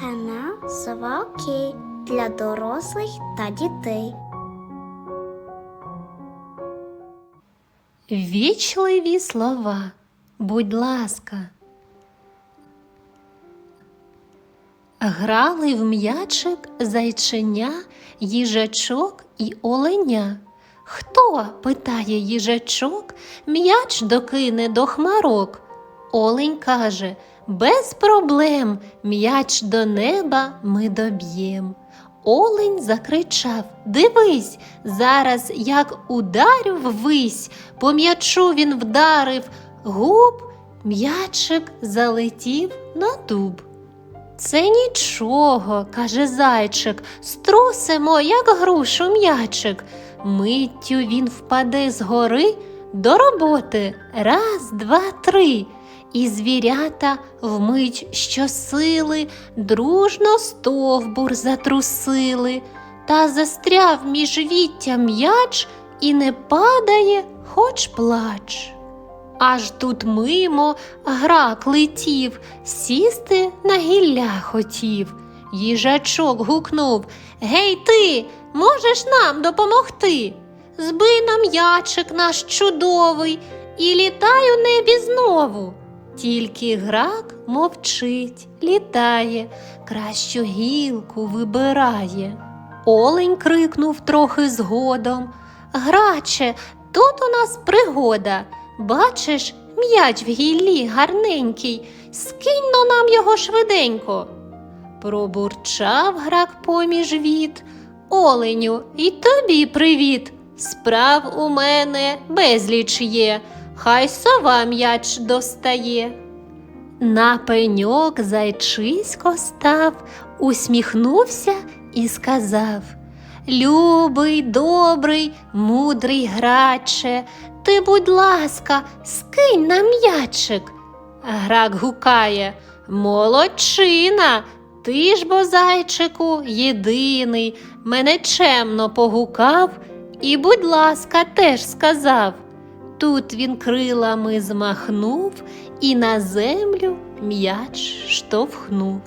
Канал Совалки для дорослих та дітей. Вічливі слова, будь ласка. Грали в м'ячик зайченя, їжачок і оленя. Хто, питає їжачок, м'яч докине до хмарок? Олень каже, без проблем м'яч до неба ми доб'єм. Олень закричав Дивись, зараз як ударю ввись, по м'ячу він вдарив губ, м'ячик залетів на дуб. Це нічого, каже зайчик, струсимо, як грушу м'ячик. Миттю він впаде з гори до роботи. Раз, два, три. І звірята вмить щосили, дружно стовбур затрусили, та застряв між віття м'яч і не падає, хоч плач. Аж тут мимо грак летів, сісти на гілля хотів. Їжачок гукнув Гей ти, можеш нам допомогти? Збий нам ячик наш чудовий і літай у небі знову. Тільки грак мовчить, літає, кращу гілку вибирає. Олень крикнув трохи згодом. Граче, тут у нас пригода. Бачиш, м'яч в гіллі гарненький, скинь но нам його швиденько. Пробурчав грак поміж віт. Оленю, і тобі привіт. Справ у мене безліч є, хай сова м'яч достає. На пеньок зайчисько став, усміхнувся і сказав Любий, добрий, мудрий граче, ти, будь ласка, скинь нам м'ячик. Грак гукає Молодчина, ти ж бо, зайчику, єдиний, мене чемно погукав і, будь ласка, теж сказав. Тут він крилами змахнув і на землю м'яч штовхнув.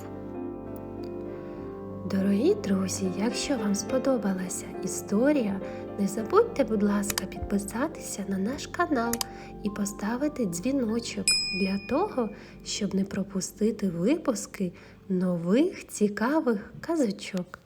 Дорогі друзі, якщо вам сподобалася історія, не забудьте, будь ласка, підписатися на наш канал і поставити дзвіночок для того, щоб не пропустити випуски нових цікавих казочок.